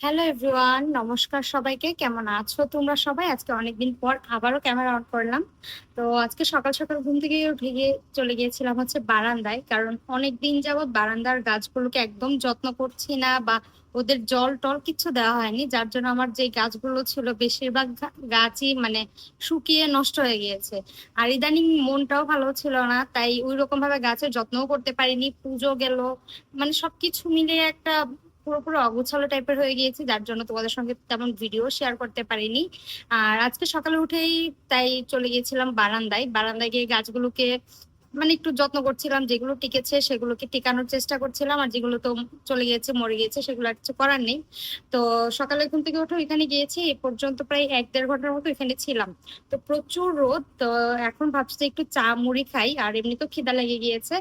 Hello everyone নমস্কার সবাইকে। কেমন আছো তোমরা সবাই? আজকে অনেকদিন পর আবারও ক্যামেরা অন করলাম। তো আজকে সকাল সকাল ঘুম থেকে উঠে গিয়ে চলে গিয়েছিলাম হচ্ছে বারান্দায়, কারণ অনেক দিন যাবৎ বারান্দার গাছগুলোকে একদম যত্ন করছি না বা ওদের জল টল কিছু দেওয়া হয়নি, যার জন্য আমার যে গাছগুলো ছিল বেশিরভাগ গাছই মানে শুকিয়ে নষ্ট হয়ে গিয়েছে। আর ইদানিং মনটাও ভালো ছিল না, তাই ওই রকম ভাবে গাছের যত্নও করতে পারিনি। পুজো গেল মানে সবকিছু মিলিয়ে একটা পুরোপুরি অগোছালো টাইপের হয়ে গিয়েছি, যার জন্য তোমাদের সঙ্গে তেমন ভিডিও শেয়ার করতে পারিনি। আর আজকে সকালে উঠেই তাই চলে গিয়েছিলাম বারান্দায়। বারান্দায় গিয়ে গাছগুলোকে মানে একটু যত্ন করছিলাম, যেগুলো টিকেছে সেগুলোকে টিকানোর চেষ্টা করছিলাম, আর যেগুলো তো চলে গিয়েছে, মরে গিয়েছে, সেগুলো আর কিছু করার নেই। তো সকালে ঘুম থেকে উঠে এখানে গিয়েছি, এ পর্যন্ত প্রায় এক দেড় ঘণ্টার মতো এখানে ছিলাম। তো প্রচুর রোদ, তো এখন ভাবছি একটু চা মুড়ি খাই, আর এমনি তো খিদা লেগে গিয়েছে।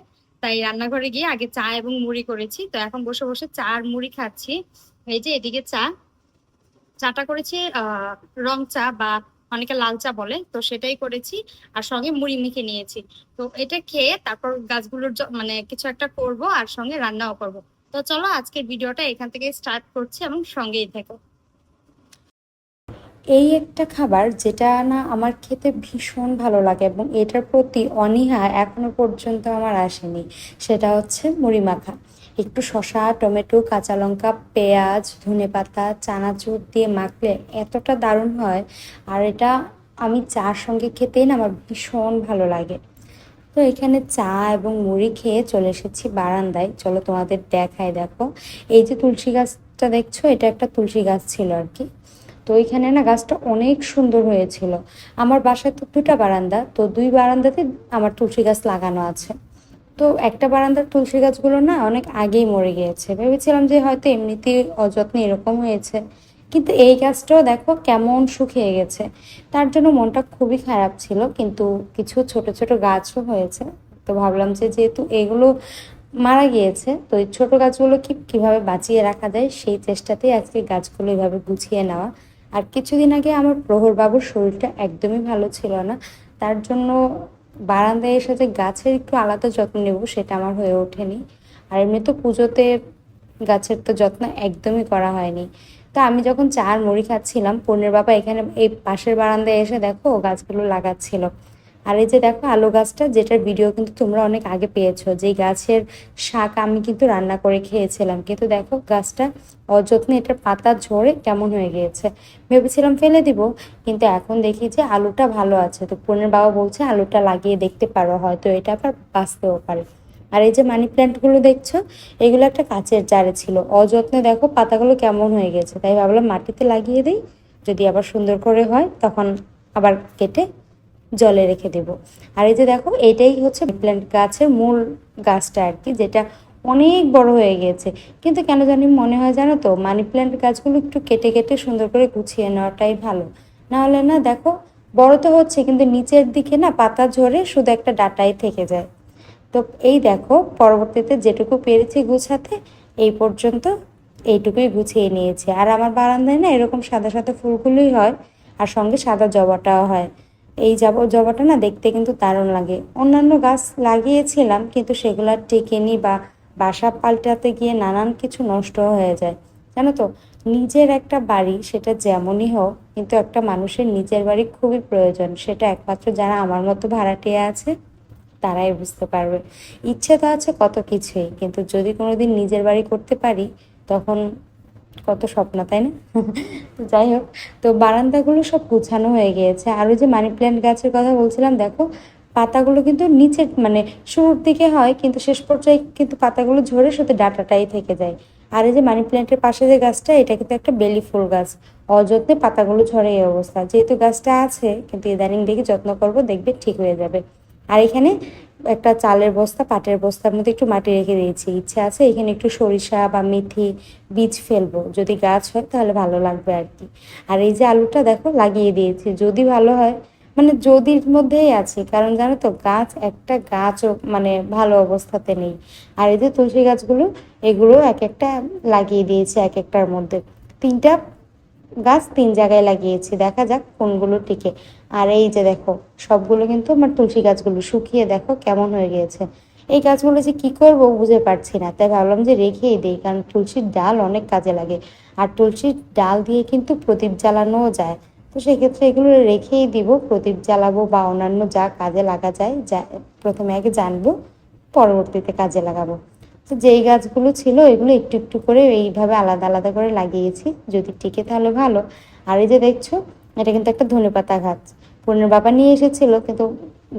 তাই রান্নাঘরে গিয়ে আগে চা এবং মুড়ি করেছি। তো এখন বসে বসে চা আর মুড়ি খাচ্ছি। এই যে এদিকে চা। চাটা করেছি রং চা বা অনেকে লাল চা বলে, তো সেটাই করেছি আর সঙ্গে মুড়ি মেখে নিয়েছি। তো এটা খেয়ে তারপর গাছগুলোর মানে কিছু একটা করব আর সঙ্গে রান্নাও করব। তো চলো আজকের ভিডিওটা এখান থেকে স্টার্ট করছি এবং সঙ্গেই থেকো। এই একটা খাবার যেটা না আমার খেতে ভীষণ ভালো লাগে এবং এটার প্রতি অনীহা এখনও পর্যন্ত আমার আসেনি, সেটা হচ্ছে মুড়ি মাখা। একটু শসা, টমেটো, কাঁচা লঙ্কা, পেঁয়াজ, ধনে পাতা, চানাচুর দিয়ে মাখলে এতটা দারুণ হয় আর এটা আমি চার সঙ্গে খেতেই না আমার ভীষণ ভালো লাগে। তো এখানে চা এবং মুড়ি খেয়ে চলে এসেছি বারান্দায়। চলো তোমাদের দেখায় দেখো। এই যে তুলসী গাছটা দেখছ, এটা একটা তুলসী গাছ ছিল আর কি। তো ওইখানে না গাছটা অনেক সুন্দর হয়েছিল। আমার বাসায় তো দুটা বারান্দা, তো দুই বারান্দাতে আমার তুলসী গাছ লাগানো আছে। তো একটা বারান্দার তুলসী গাছগুলো না অনেক আগেই মরে গিয়েছে। ভেবেছিলাম যে হয়তো এমনিতে অযত্নে এরকম হয়েছে। কিন্তু এই গাছটাও দেখো কেমন শুকিয়ে গেছে। তার জন্য মনটা খুবই খারাপ ছিল, কিন্তু কিছু ছোট ছোট গাছও হয়েছে। তো ভাবলাম যে যেহেতু এগুলো মারা গিয়েছে, তো এই ছোটো গাছগুলো কি কীভাবে বাঁচিয়ে রাখা যায় সেই চেষ্টাতেই আজকে গাছগুলো এভাবে গুছিয়ে নেওয়া। আর কিছুদিন আগে আমার প্রহরবাবুর শরীরটা একদমই ভালো ছিল না। তার জন্য বারান্দায় এসে যে গাছের একটু আলাদা যত্ন নেব সেটা আমার হয়ে ওঠেনি। আর এমনি তো পুজোতে গাছের তো যত্ন একদমই করা হয়নি। তো আমি যখন চার মুড়ি খাচ্ছিলাম পনেরো বাবা এখানে এই পাশের বারান্দায় এসে দেখো গাছগুলো লাগাচ্ছিল। আর এই যে দেখো আলু গাছটা, যেটার ভিডিও কিন্তু তোমরা অনেক আগে পেয়েছ যে গাছের শাক আমি কিন্তু রান্না করে খেয়েছিলাম। কিন্তু দেখো গাছটা অযত্নে এটার পাতা ঝরে কেমন হয়ে গিয়েছে। ভেবেছিলাম ফেলে দিব, কিন্তু এখন দেখি যে আলুটা ভালো আছে। তো পনেরো বাবা বলছে, আলুটা লাগিয়ে দেখতে পারো, হয়তো এটা আবার বাঁচতেও পারে। আর এই যে মানি প্ল্যান্টগুলো দেখছ, এগুলো একটা কাচের জারে ছিল। অযত্নে দেখো পাতাগুলো কেমন হয়ে গেছে। তাই ভাবলাম মাটিতে লাগিয়ে দিই, যদি আবার সুন্দর করে হয়, তখন আবার কেটে জলে রেখে দেব। আর এই যে দেখো, এটাই হচ্ছে প্ল্যান্ট গাছের মূল গাছটা আর কি, যেটা অনেক বড় হয়ে গিয়েছে। কিন্তু কেন জানি মনে হয় জানো তো, মানি প্ল্যান্ট গাছগুলো একটু কেটে কেটে সুন্দর করে গুছিয়ে নেওয়াটাই ভালো। না হলে না দেখো, বড় তো হচ্ছে, কিন্তু নিচের দিকে না পাতা ঝরে শুধু একটা ডাটাই থেকে যায়। তো এই দেখো, পরবর্তীতে যেটুকু পেরেছি গুছাতে, এই পর্যন্ত এইটুকুই গুছিয়ে নিয়েছি। আর আমার বারান্দায় না এরকম সাদা সাদা ফুলগুলোই হয়, আর সঙ্গে সাদা জবাটাও হয়। এই যাব জবাটা না দেখতে কিন্তু দারুণ লাগে। অন্যান্য গাছ লাগিয়েছিলাম, কিন্তু সেগুলো টেকেনি বা বাসা পাল্টাতে গিয়ে নানান কিছু নষ্ট হয়ে যায়। জানো তো, নিজের একটা বাড়ি সেটা যেমনই হোক, কিন্তু একটা মানুষের নিজের বাড়ি খুবই প্রয়োজন। সেটা একমাত্র যারা আমার মতো ভাড়াটিয়া আছে, তারাই বুঝতে পারবে। ইচ্ছে তো আছে কত কিছুই, কিন্তু যদি কোনোদিন নিজের বাড়ি করতে পারি, তখন কত স্বপ্ন, তাই না? যাই হোক, তো বারান্দাগুলো সব গুছানো হয়ে গিয়েছে। আর ওই যে মানি প্ল্যান্ট গাছের কথা বলছিলাম, দেখো, পাতাগুলো কিন্তু নিচের মানে শুরুর দিকে হয়, কিন্তু শেষ পর্যায়ে কিন্তু পাতাগুলো ঝরে শুধু ডাটাটাই থেকে যায়। আর এই যে মানি প্ল্যান্টের পাশে যে গাছটা, এটা কিন্তু একটা বেলি ফুল গাছ। অযত্নে পাতাগুলো ঝরে এই অবস্থা। যেহেতু গাছটা আছে, কিন্তু ইদানিং দেখে যত্ন করব, দেখবে ঠিক হয়ে যাবে। আর এখানে একটা চালের বস্তা, পাটের বস্তার মধ্যে একটু মাটি রেখে দিয়েছি। ইচ্ছে আছে এখানে একটু সরিষা বা মেথি বীজ ফেলব। যদি গাছ হয় তাহলে ভালো লাগবে আর কি। আর এই যে আলুটা দেখো লাগিয়ে দিয়েছি। যদি ভালো হয় মানে যদির মধ্যেই আছে, কারণ জানো তো গাছ একটা গাছও মানে ভালো অবস্থাতে নেই। আর এই যে তুলসী গাছগুলো, এগুলো এক একটা লাগিয়ে দিয়েছি এক একটার মধ্যে। তিনটা গাছ তিন জায়গায় লাগিয়েছি। দেখা যাক কোনগুলো টিকে। আর এই যে দেখো, সবগুলো কিন্তু আমার তুলসী গাছগুলো শুকিয়ে দেখো কেমন হয়ে গিয়েছে। এই গাছগুলো যে কী করব বুঝে পারছি না, তাই ভাবলাম যে রেখেই দিই, কারণ তুলসীর ডাল অনেক কাজে লাগে। আর তুলসীর ডাল দিয়ে কিন্তু প্রদীপ জ্বালানোও যায়। তো সেক্ষেত্রে এগুলো রেখেই দিব, প্রদীপ জ্বালাবো বা অন্যান্য যা কাজে লাগা যায়, যা প্রথমে আগে জানব, পরবর্তীতে কাজে লাগাবো। তো যেই গাছগুলো ছিল, এগুলো একটু একটু করে এইভাবে আলাদা আলাদা করে লাগিয়েছি, যদি টিকে তাহলে ভালো। আর এই যে দেখছ এটা কিন্তু একটা ধনেপাতা গাছ। পূর্ণের বাবা নিয়ে এসেছিল, কিন্তু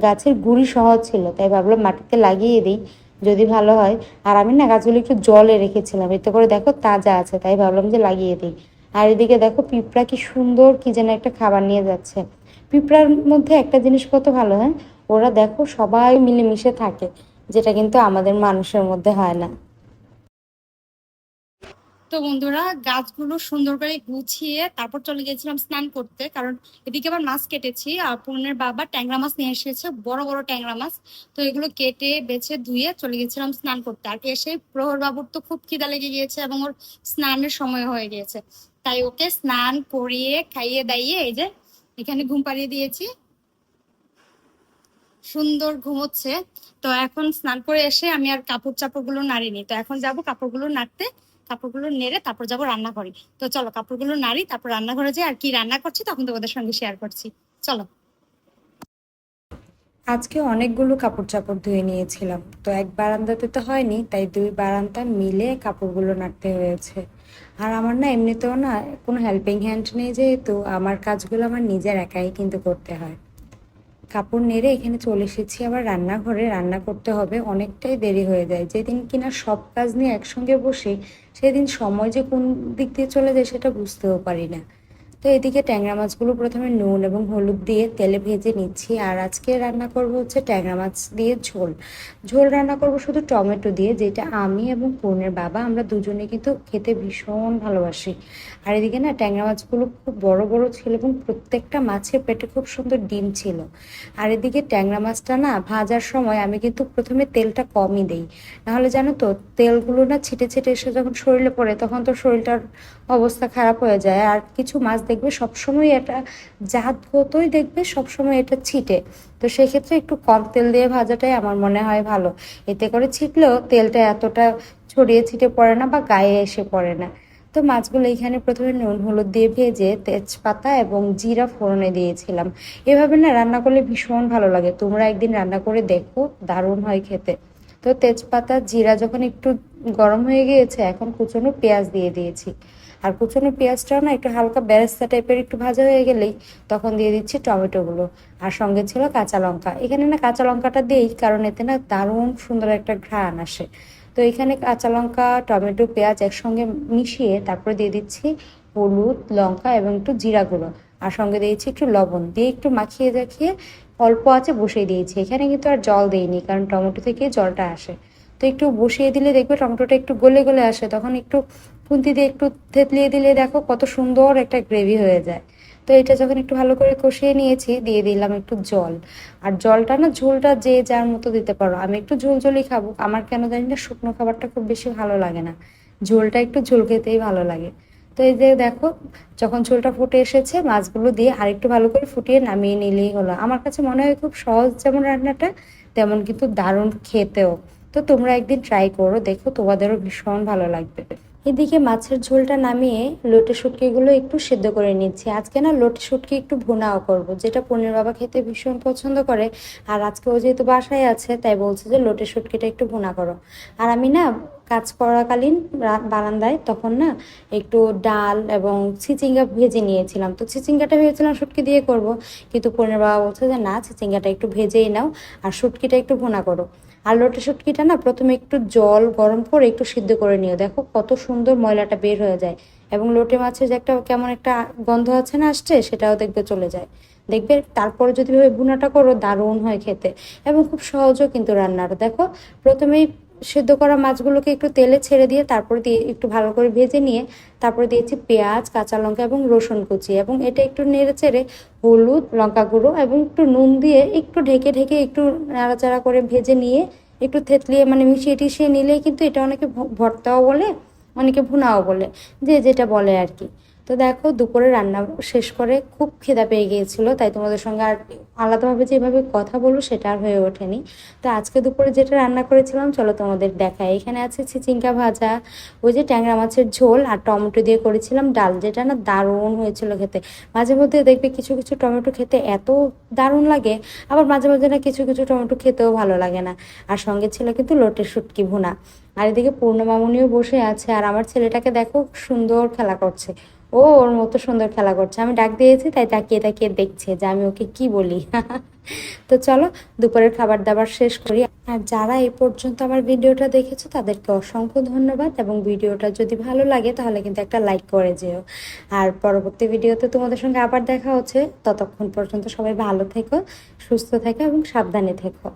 গাছের গুড়ি সহজ ছিল, তাই ভাবলাম মাটিতে লাগিয়ে দিই, যদি ভালো হয়। আর আমি না গাছগুলো একটু জলে রেখেছিলাম, এতে করে দেখো তাজা আছে, তাই ভাবলাম যে লাগিয়ে দিই। আর এদিকে দেখো পিঁপড়া কি সুন্দর, কি যেন একটা খাবার নিয়ে যাচ্ছে। পিঁপড়ার মধ্যে একটা জিনিস কত ভালো হ্যাঁ? ওরা দেখো সবাই মিলেমিশে থাকে, যেটা কিন্তু আমাদের মানুষের মধ্যে হয় না। তো বন্ধুরা গাছগুলো সুন্দর করে গুছিয়ে তারপর চলে গেছিলাম স্নান করতে, কারণ এদিকে আবার মাছ কেটেছি, আর পূর্ণের বাবা ট্যাংরা মাছ নিয়ে এসেছে, বড় বড় ট্যাংরা মাছ। তো এগুলো কেটে বেছে ধুয়ে চলে গেছিলাম স্নান করতে। আর এসে প্রহর বাবুর তো খুব খিদা লেগে গিয়েছে এবং ওর স্নানের সময় হয়ে গিয়েছে। তাই ওকে স্নান করিয়ে খাইয়ে দাইয়ে এই যে এখানে ঘুম পাড়িয়ে দিয়েছি। সুন্দর ঘুমোচ্ছে। তো এখন স্নান করে এসে আমি আর কাপড় চাপড়গুলো নাড়িনি। তো এখন যাব কাপড়গুলো নাড়তে। কাপড়গুলো নেড়ে তারপর যাব রান্নাঘরে। তো চলো, কাপড়গুলো নাড়ি, তারপর রান্নাঘরে যাই, আর কি রান্না করছি তখন তোমাদের সঙ্গে শেয়ার করছি। চলো। আজকে অনেকগুলো কাপড় চাপড় ধুয়ে নিয়েছিলাম। তো এক বারান্দাতে তো হয়নি, তাই দুই বারান্দা মিলে কাপড়গুলো নাড়তে হয়েছে। আর আমার না এমনিতেও না কোনো হেল্পিং হ্যান্ড নেই যেহেতু, আমার কাজগুলো আমার নিজের একাই কিন্তু করতে হয়। কাপড় নেড়ে এখানে চলে এসেছি। আবার রান্নাঘরে রান্না করতে হবে, অনেকটাই দেরি হয়ে যায়। যেদিন কিনা সব কাজ নিয়ে একসঙ্গে বসে, সেদিন সময় যে কোন দিক দিয়ে চলে যায় সেটা বুঝতেও পারি না। তো এদিকে ট্যাংরা মাছগুলো প্রথমে নুন এবং হলুদ দিয়ে তেলে ভেজে নিচ্ছি। আর আজকে রান্না করব হচ্ছে ট্যাংরা মাছ দিয়ে ঝোল। ঝোল রান্না করব শুধু টমেটো দিয়ে, যেটা আমি এবং পূর্ণের বাবা, আমরা দুজনে কিন্তু খেতে ভীষণ ভালোবাসি। আর এদিকে না, ট্যাংরা মাছগুলো খুব বড় বড় ছিল এবং প্রত্যেকটা মাছের পেটে খুব সুন্দর ডিম ছিল। আর এদিকে ট্যাংরা মাছটা না, ভাজার সময় আমি কিন্তু প্রথমে তেলটা কমই দেই। নাহলে জানো তো, তেলগুলো না ছিটে ছিটে এসে যখন শরীরে পড়ে, তখন তো শরীরটার অবস্থা খারাপ হয়ে যায়। আর কিছু মাছ দেখবে সবসময় এটা জাতগতই দেখবে, সবসময় এটা ছিটে। তো সেক্ষেত্রে একটু কম তেল দিয়ে ভাজাটাই আমার মনে হয় ভালো। এতে করে ছিটলেও তেলটা এতটা ছড়িয়ে ছিটে পড়ে না বা গায়ে এসে পড়ে না। তো মাছগুলো এখানে প্রথমে নুন, হলুদ দিয়ে ভেজে তেজপাতা এবং জিরা ফোড়নে দিয়েছিলাম। এভাবে না রান্না করলে ভীষণ ভালো লাগে। তোমরা একদিন রান্না করে দেখো, দারুণ হয় খেতে। তো তেজপাতা, জিরা যখন একটু গরম হয়ে গিয়েছে, এখন কুচনো পেঁয়াজ দিয়ে দিয়েছি। আর কুচনো পেঁয়াজটাও না একটু হালকা বেরেস্তা টাইপের একটু ভাজা হয়ে গেলেই তখন দিয়ে দিচ্ছি টমেটোগুলো। আর সঙ্গে ছিল কাঁচা লঙ্কা। এখানে না কাঁচা লঙ্কাটা দিই, কারণ এতে না দারুণ সুন্দর একটা ঘ্রাণ আসে। তো এখানে কাঁচা লঙ্কা, টমেটো, পেঁয়াজ একসঙ্গে মিশিয়ে তারপরে দিয়ে দিচ্ছি হলুদ, লঙ্কা এবং একটু জিরা গুঁড়ো। আর সঙ্গে দিয়েছি একটু লবণ। দিয়ে একটু মাখিয়ে জাখিয়ে অল্প আছে বসিয়ে দিয়েছি। এখানে কিন্তু আর জল দিইনি, কারণ টমেটো থেকে জলটা আসে। তো একটু বসিয়ে দিলে দেখবে টমেটোটা একটু গলে গলে আসে, তখন একটু খুন্তি দিয়ে একটু থেতলিয়ে দিলে দেখো কত সুন্দর একটা গ্রেভি হয়ে যায়। তো এটা যখন একটু ভালো করে কষিয়ে নিয়েছি, দিয়ে দিলাম একটু জল। আর জলটা না ঝোলটা যে যার মতো দিতে পারো। আমি একটু ঝোল ঝোলই খাব। আমার কেন জানি না শুকনো খাবারটা খুব বেশি ভালো লাগে না। ঝোলটা একটু ঝোল খেতেই ভালো লাগে। তো এই যে দেখো, যখন ঝোলটা ফুটে এসেছে, মাছগুলো দিয়ে আরেকটু ভালো করে ফুটিয়ে নামিয়ে নিলেই হলো। আমার কাছে মনে হয় খুব সহজ যেমন রান্নাটা, তেমন কিন্তু দারুণ খেতেও। তো তোমরা একদিন ট্রাই করো, দেখো তোমাদেরও ভীষণ ভালো লাগবে। এদিকে মাছের ঝোলটা নামিয়ে লোটে শুটকিগুলো একটু সেদ্ধ করে নিচ্ছি। আজকে না লোটে শুটকি একটু ভুনাও করব, যেটা পনির বাবা খেতে ভীষণ পছন্দ করে। আর আজকে ও যেহেতু বাসায় আছে, তাই বলছে যে লোটে শুটকিটা একটু ভুনা করো। আর আমি না কাজ করাকালীন বারান্দায় তখন না একটু ডাল এবং চিচিঙ্গা ভেজে নিয়েছিলাম। তো চিচিঙ্গাটা ভেবেছিলাম শুটকি দিয়ে করব, কিন্তু পনির বাবা বলছে যে না চিচিঙ্গাটা একটু ভেজেই নাও আর শুটকিটা একটু ভুনা করো। আর শুটকিটা না প্রথমে একটু জল গরম করে একটু সিদ্ধ করে নিও। দেখো কত সুন্দর ময়লাটা বের হয়ে যায়। এবং লোটে মাছের যে একটা কেমন একটা গন্ধ আছে না আসছে, সেটাও দেখবে চলে যায়। দেখবে তারপরে যদি ভাবে বুনাটা করো, দারুণ হয় খেতে। এবং খুব সহজও কিন্তু রান্নার। দেখো প্রথমেই সেদ্ধ করা মাছগুলোকে একটু তেলে ছেড়ে দিয়ে তারপরে দিয়ে একটু ভালো করে ভেজে নিয়ে তারপরে দিয়েছি পেঁয়াজ, কাঁচা লঙ্কা এবং রসুন কুচি এবং এটা একটু নেড়ে চেড়ে হলুদ, লঙ্কা গুঁড়ো এবং একটু নুন দিয়ে একটু ঢেকে ঢেকে একটু নাড়াচাড়া করে ভেজে নিয়ে একটু থেতলিয়ে মানে মিশিয়ে টিশিয়ে নিলেই কিন্তু এটা অনেকে ভর্তাও বলে, অনেকে ভুনাও বলে, যে যেটা বলে আর কি। তো দেখো, দুপুরে রান্না শেষ করে খুব খিদা পেয়ে গিয়েছিল, তাই তোমাদের সঙ্গে আর আলাদাভাবে যেভাবে কথা বলব সেটা আর হয়ে ওঠেনি। তো আজকে দুপুরে যেটা রান্না করেছিলাম, চলো তোমাদের দেখাই। এখানে আছে চিচিঙ্কা ভাজা, ওই যে ট্যাংরা মাছের ঝোল আর টমেটো দিয়ে করেছিলাম ডাল, যেটা না দারুণ হয়েছিল খেতে। মাঝে মধ্যে দেখবে কিছু কিছু টমেটো খেতে এত দারুণ লাগে, আবার মাঝে মাঝে না কিছু কিছু টমেটো খেতেও ভালো লাগে না। আর সঙ্গে ছিল কিন্তু লোটের শুটকি ভুনা। আর এদিকে পূর্ণমামুনিও বসে আছে, আর আমার ছেলেটাকে দেখো সুন্দর খেলা করছে। ও ওর মতো সুন্দর খেলা করছে। আমি ডাক দিয়েছি, তাই তাকিয়ে তাকিয়ে দেখছে যে আমি ওকে কি বলি। তো চলো, দুপুরের খাবার দাবার শেষ করি। আর যারা এই পর্যন্ত আমার ভিডিওটা দেখেছ, তাদেরকে অসংখ্য ধন্যবাদ এবং ভিডিওটা যদি ভালো লাগে, তাহলে কিন্তু একটা লাইক করে যেও। আর পরবর্তী ভিডিওতে তোমাদের সঙ্গে আবার দেখা হচ্ছে। ততক্ষণ পর্যন্ত সবাই ভালো থেকো, সুস্থ থেকো এবং সাবধানে থেকো।